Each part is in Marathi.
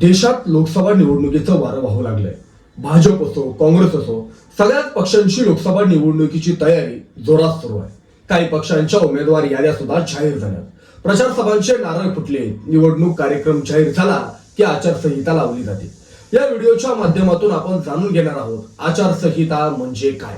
देशात लोकसभा निवडणुकीचं वारं वाहू लागलंय. भाजप असो काँग्रेस असो सगळ्याच पक्षांची लोकसभा निवडणुकीची तयारी जोरात सुरू आहे. काही पक्षांच्या उमेदवार याद्या सुद्धा जाहीर झाल्या प्रचार सभांचे नारळ फुटले. निवडणूक कार्यक्रम जाहीर झाला की आचारसंहिता लावली जाते. या व्हिडिओच्या माध्यमातून आपण जाणून घेणार आहोत आचारसंहिता म्हणजे काय?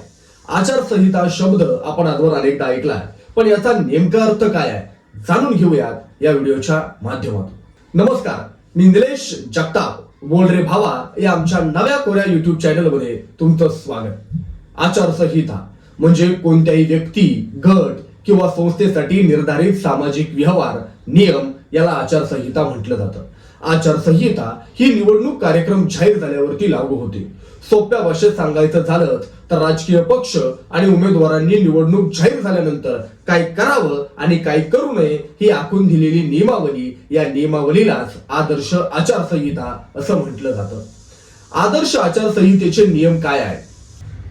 आचारसंहिता शब्द आपण आजवर अनेकदा ऐकलाय पण याचा नेमका अर्थ काय आहे? जाणून घेऊयात या व्हिडिओच्या माध्यमातून. नमस्कार. मी निलेश जगताप बोल रे भावा या आमच्या नव्या कोऱ्या युट्यूब चॅनलमध्ये तुमचं स्वागत. आचारसंहिता म्हणजे कोणत्याही व्यक्ती गट किंवा संस्थेसाठी निर्धारित सामाजिक व्यवहार नियम याला आचारसंहिता म्हटलं जातं. आचारसंहिता ही निवडणूक कार्यक्रम जाहीर झाल्यावरती लागू होते. सोप्या भाषेत सांगायचं झालं तर राजकीय पक्ष आणि उमेदवारांनी निवडणूक जाहीर झाल्यानंतर काय करावं आणि काय करू नये ही आखून दिलेली नियमावली या नियमावलीलाच आदर्श आचारसंहिता असं म्हटलं जातं. आदर्श आचारसंहितेचे नियम काय आहेत?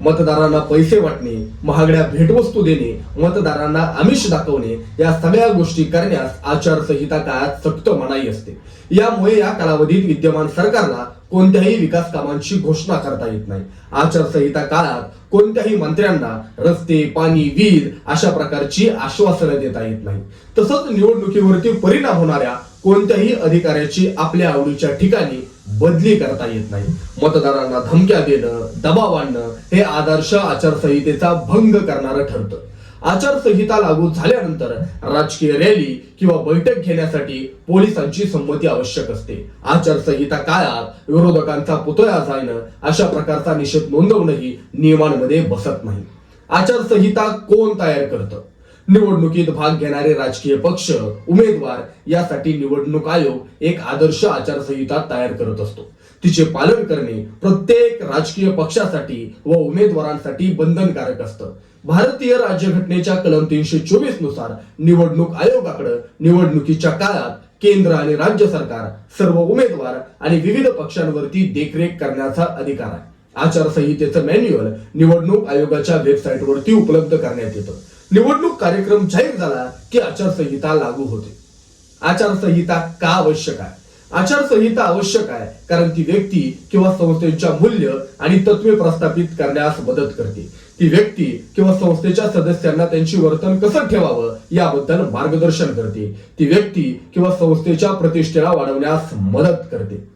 मतदारांना पैसे वाटणे महागड्या भेटवस्तू देणे मतदारांना आमिष दाखवणे या सगळ्या गोष्टी करण्यास आचारसंहिता काळात सक्त मनाई असते. यामुळे या कालावधीत विद्यमान सरकारला कोणत्याही विकास कामांची घोषणा करता येत नाही. आचारसंहिता काळात कोणत्याही मंत्र्यांना रस्ते पाणी वीज अशा प्रकारची आश्वासनं देता येत नाही. तसंच निवडणुकीवरती परिणाम होणाऱ्या कोणत्याही अधिकाऱ्याची आपल्या आवडीच्या ठिकाणी बदली करता येत नाही. मतदारांना धमक्या देणं दबाव आणणं हे आदर्श आचारसंहितेचा भंग करणारं ठरतं. आचारसंहिता लागू झाल्यानंतर राजकीय रॅली किंवा बैठक घेण्यासाठी पोलिसांची संमती आवश्यक असते. आचारसंहिता काळात विरोधकांचा पुतळा जाणं अशा प्रकारचा निषेध नोंदवणंही नियमांमध्ये बसत नाही. आचारसंहिता कोण तयार करतं? निवडणुकीत भाग घेणारे राजकीय पक्ष उमेदवार यासाठी निवडणूक आयोग एक आदर्श आचारसंहिता तयार करत असतो. तिचे पालन करणे प्रत्येक राजकीय पक्षासाठी व उमेदवारांसाठी बंधनकारक असतं. भारतीय राज्यघटनेच्या कलम तीनशे चोवीसनुसार निवडणूक आयोगाकडे निवडणुकीच्या काळात केंद्र आणि राज्य सरकार सर्व उमेदवार आणि विविध पक्षांवरती देखरेख करण्याचा अधिकार आहे. आचारसंहितेचं मॅन्युअल निवडणूक आयोगाच्या वेबसाईटवरती उपलब्ध करण्यात येतं. निवडणूक कार्यक्रम जाहीर झाला की आचारसंहिता लागू होते. आचारसंहिता का आवश्यक आहे? आचारसंहिता आवश्यक आहे कारण ती व्यक्ती किंवा संस्थेच्या मूल्य आणि तत्वे प्रस्थापित करण्यास मदत करते. ती व्यक्ती किंवा संस्थेच्या सदस्यांना त्यांची वर्तन कसं ठेवावं याबद्दल मार्गदर्शन करते. ती व्यक्ती किंवा संस्थेच्या प्रतिष्ठेला वाढवण्यास मदत करते.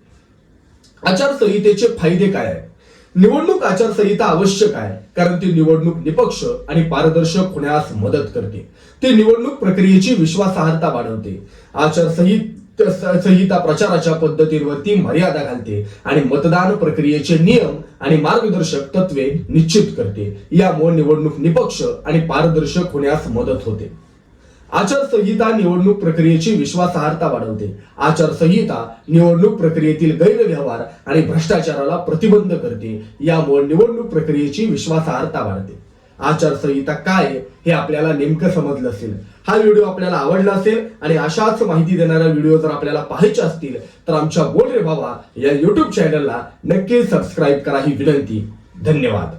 आचारसंहितेचे फायदे काय आहेत? निवडणूक आचारसंहिता आवश्यक आहे कारण ती निवडणूक निपक्ष आणि पारदर्शक होण्यास मदत करते. ती निवडणूक प्रक्रियेची विश्वासार्हता वाढवते. आचारसंहिता संहिता प्रचाराच्या पद्धतींवरती मर्यादा घालते आणि मतदान प्रक्रियेचे नियम आणि मार्गदर्शक तत्वे निश्चित करते. यामुळे निवडणूक निपक्ष आणि पारदर्शक होण्यास मदत होते. आचारसंहिता निवडणूक प्रक्रियेची विश्वासार्हता वाढवते. आचारसंहिता निवडणूक प्रक्रियेतील गैरव्यवहार आणि भ्रष्टाचाराला प्रतिबंध करते. यामुळे निवडणूक प्रक्रियेची विश्वासार्हता वाढते. आचारसंहिता काय हे आपल्याला नेमकं समजलं असेल? हा व्हिडिओ आपल्याला आवडला असेल आणि अशाच माहिती देणारा व्हिडिओ जर आपल्याला पाहायचे असतील तर आमच्या बोल रे बाबा या युट्यूब चॅनलला नक्की सबस्क्राईब करा ही विनंती. धन्यवाद.